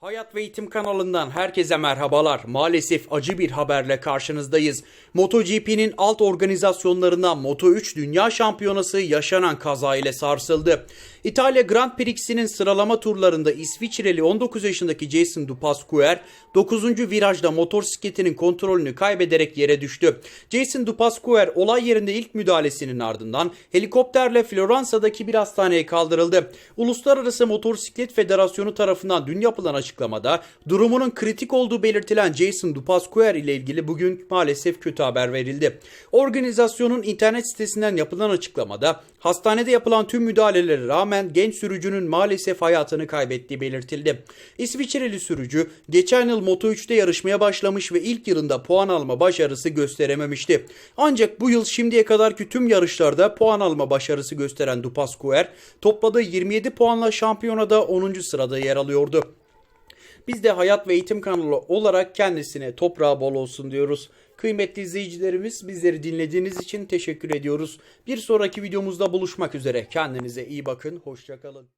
Hayat ve Eğitim kanalından herkese merhabalar. Maalesef acı bir haberle karşınızdayız. MotoGP'nin alt organizasyonlarından Moto3 Dünya Şampiyonası yaşanan kaza ile sarsıldı. İtalya Grand Prix'sinin sıralama turlarında İsviçreli 19 yaşındaki Jason Dupasquier 9. virajda motosikletinin kontrolünü kaybederek yere düştü. Jason Dupasquier olay yerinde ilk müdahalesinin ardından helikopterle Floransa'daki bir hastaneye kaldırıldı. Uluslararası Motosiklet Federasyonu tarafından dün yapılan açıklamada durumunun kritik olduğu belirtilen Jason Dupasquier ile ilgili bugün maalesef kötü haber verildi. Organizasyonun internet sitesinden yapılan açıklamada hastanede yapılan tüm müdahalelere rağmen genç sürücünün maalesef hayatını kaybettiği belirtildi. İsviçreli sürücü geçen yıl Moto3'te yarışmaya başlamış ve ilk yılında puan alma başarısı gösterememişti. Ancak bu yıl şimdiye kadarki tüm yarışlarda puan alma başarısı gösteren Dupasquier topladığı 27 puanla şampiyonada 10. sırada yer alıyordu. Biz de Hayat ve Eğitim kanalı olarak kendisine toprağı bol olsun diyoruz. Kıymetli izleyicilerimiz bizleri dinlediğiniz için teşekkür ediyoruz. Bir sonraki videomuzda buluşmak üzere. Kendinize iyi bakın. Hoşçakalın.